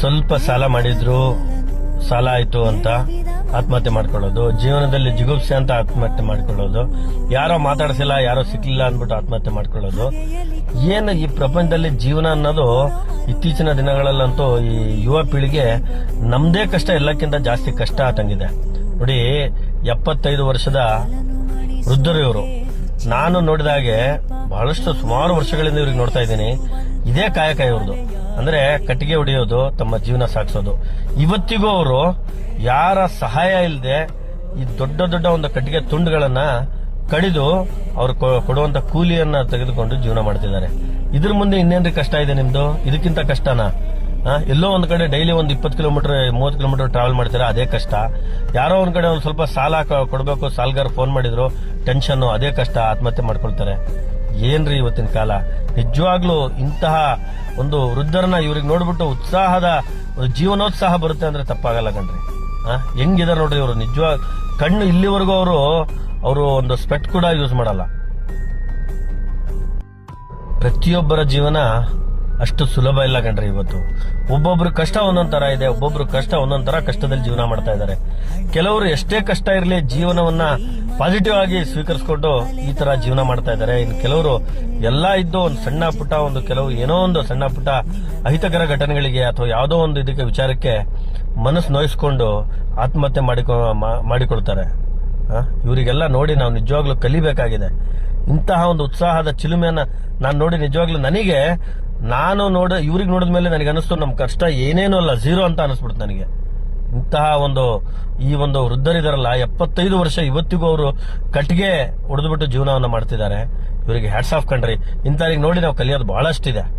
ಸ್ವಲ್ಪ ಸಾಲ ಮಾಡಿದ್ರು ಸಾಲ ಆಯ್ತು ಅಂತ ಆತ್ಮಹತ್ಯೆ ಮಾಡ್ಕೊಳ್ಳೋದು, ಜೀವನದಲ್ಲಿ ಜಿಗುಪ್ಸೆ ಅಂತ ಆತ್ಮಹತ್ಯೆ ಮಾಡ್ಕೊಳ್ಳೋದು, ಯಾರೋ ಮಾತಾಡಿಸಿಲ್ಲ, ಯಾರೋ ಸಿಕ್ಲಿಲ್ಲ ಅಂದ್ಬಿಟ್ಟು ಆತ್ಮಹತ್ಯೆ ಮಾಡ್ಕೊಳ್ಳೋದು. ಏನು ಈ ಪ್ರಪಂಚದಲ್ಲಿ ಜೀವನ ಅನ್ನೋದು ಇತ್ತೀಚಿನ ದಿನಗಳಲ್ಲಂತೂ ಈ ಯುವ ಪೀಳಿಗೆ ನಮ್ದೇ ಕಷ್ಟ, ಎಲ್ಲಕ್ಕಿಂತ ಜಾಸ್ತಿ ಕಷ್ಟ ಆತಂಗಿದೆ ನೋಡಿ, ಎಪ್ಪತ್ತೈದು ವರ್ಷದ ವೃದ್ಧರು ಇವರು. ನಾನು ನೋಡಿದ ಹಾಗೆ ಬಹಳಷ್ಟು ಸುಮಾರು ವರ್ಷಗಳಿಂದ ಇವ್ರಿಗೆ ನೋಡ್ತಾ ಇದ್ದೀನಿ. ಇದೇ ಕಾಯಕ ಇವ್ರದ್ದು ಅಂದ್ರೆ ಕಟ್ಟಿಗೆ ಹೊಡೆಯೋದು, ತಮ್ಮ ಜೀವನ ಸಾಗಿಸೋದು. ಇವತ್ತಿಗೂ ಅವರು ಯಾರ ಸಹಾಯ ಇಲ್ಲದೆ ಈ ದೊಡ್ಡ ದೊಡ್ಡ ಒಂದು ಕಟ್ಟಿಗೆ ತುಂಡುಗಳನ್ನ ಕಡಿದು ಅವ್ರು ಕೊಡುವಂತ ಕೂಲಿಯನ್ನ ತೆಗೆದುಕೊಂಡು ಜೀವನ ಮಾಡ್ತಿದ್ದಾರೆ. ಇದ್ರ ಮುಂದೆ ಇನ್ನೇನ್ರಿ ಕಷ್ಟ ಇದೆ ನಿಮ್ದು? ಇದಕ್ಕಿಂತ ಕಷ್ಟನಾ? ಎಲ್ಲೋ ಒಂದ್ ಕಡೆ ಡೈಲಿ ಒಂದು ಇಪ್ಪತ್ತು ಕಿಲೋಮೀಟರ್, ಮೂವತ್ತು ಕಿಲೋಮೀಟರ್ ಟ್ರಾವೆಲ್ ಮಾಡ್ತೀರಾ? ಅದೇ ಕಷ್ಟ. ಯಾರೋ ಒಂದ್ ಕಡೆ ಒಂದ್ ಸ್ವಲ್ಪ ಸಾಲ ಕೊಡಬೇಕು, ಸಾಲ್ಗಾರ್ ಫೋನ್ ಮಾಡಿದ್ರು ಟೆನ್ಷನ್ ಅದೇ ಕಷ್ಟ, ಆತ್ಮಹತ್ಯೆ ಮಾಡ್ಕೊಳ್ತಾರೆ. ಏನ್ರಿ ಇವತ್ತಿನ ಕಾಲ? ನಿಜವಾಗ್ಲೂ ಇಂತಹ ಒಂದು ವೃದ್ಧರನ್ನ ಇವ್ರಿಗೆ ನೋಡ್ಬಿಟ್ಟು ಉತ್ಸಾಹದ ಜೀವನೋತ್ಸಾಹ ಬರುತ್ತೆ ಅಂದ್ರೆ ತಪ್ಪಾಗಲ್ಲ ಕಣ್ರಿ. ಹೆಂಗಿದಾರೆ ನೋಡ್ರಿ ಇವರು? ನಿಜವಾಗ ಕಣ್ಣು ಇಲ್ಲಿವರೆಗೂ ಅವರು ಅವರು ಒಂದು ಸ್ಪೆಟ್ ಕೂಡ ಯೂಸ್ ಮಾಡಲ್ಲ. ಪ್ರತಿಯೊಬ್ಬರ ಜೀವನ ಅಷ್ಟು ಸುಲಭ ಇಲ್ಲ ಕಣ್ರಿ ಇವತ್ತು. ಒಬ್ಬೊಬ್ರು ಕಷ್ಟ ಒಂದೊಂದ್ ತರ ಇದೆ, ಒಬ್ಬೊಬ್ರು ಕಷ್ಟ ಒಂದೊಂದ್ ತರ ಕಷ್ಟದಲ್ಲಿ ಜೀವನ ಮಾಡ್ತಾ ಇದ್ದಾರೆ. ಕೆಲವರು ಎಷ್ಟೇ ಕಷ್ಟ ಇರಲಿ ಜೀವನವನ್ನ ಪಾಸಿಟಿವ್ ಆಗಿ ಸ್ವೀಕರಿಸಿಕೊಂಡು ಈ ತರ ಜೀವನ ಮಾಡ್ತಾ ಇದ್ದಾರೆ. ಇನ್ನು ಕೆಲವರು ಎಲ್ಲಾ ಇದ್ದು ಒಂದು ಸಣ್ಣ ಪುಟ್ಟ ಒಂದು ಕೆಲವು ಏನೋ ಒಂದು ಸಣ್ಣ ಪುಟ್ಟ ಅಹಿತಕರ ಘಟನೆಗಳಿಗೆ ಅಥವಾ ಯಾವುದೋ ಒಂದು ಇದಕ್ಕೆ ವಿಚಾರಕ್ಕೆ ಮನಸ್ಸು ನೋಯಿಸ್ಕೊಂಡು ಆತ್ಮಹತ್ಯೆ ಮಾಡಿಕೊ ಮಾಡಿಕೊಳ್ತಾರೆ. ಇವರಿಗೆಲ್ಲ ನೋಡಿ ನಾವು ನಿಜವಾಗ್ಲೂ ಕಲಿಬೇಕಾಗಿದೆ. ಇಂತಹ ಒಂದು ಉತ್ಸಾಹದ ಚಿಲುಮೆಯನ್ನ ನಾನು ನೋಡಿ ನಿಜವಾಗ್ಲೂ ನನಗೆ, ನಾನು ನೋಡ, ಇವ್ರಿಗೆ ನೋಡಿದ ಮೇಲೆ ನನಗೆ ಅನಿಸ್ತು ನಮ್ಮ ಕಷ್ಟ ಏನೇನು ಅಲ್ಲ, ಝೀರೋ ಅಂತ ಅನಿಸ್ಬಿಡ್ತು ನನಗೆ. ಇಂತಹ ಒಂದು, ಈ ಒಂದು ವೃದ್ಧರಿದಾರಲ್ಲ, ಎಪ್ಪತ್ತೈದು ವರ್ಷ ಇವತ್ತಿಗೂ ಅವರು ಕಟ್ಟಿಗೆ ಹೊಡೆದ್ಬಿಟ್ಟು ಜೀವನವನ್ನು ಮಾಡ್ತಿದ್ದಾರೆ. ಇವರಿಗೆ ಹ್ಯಾಟ್ಸ್ ಆಫ್ ಕಂಡ್ರಿ ಇಂಥವ್ರಿಗೆ ನೋಡಿ ನಾವು ಕಲಿಯೋದು ಬಹಳಷ್ಟಿದೆ.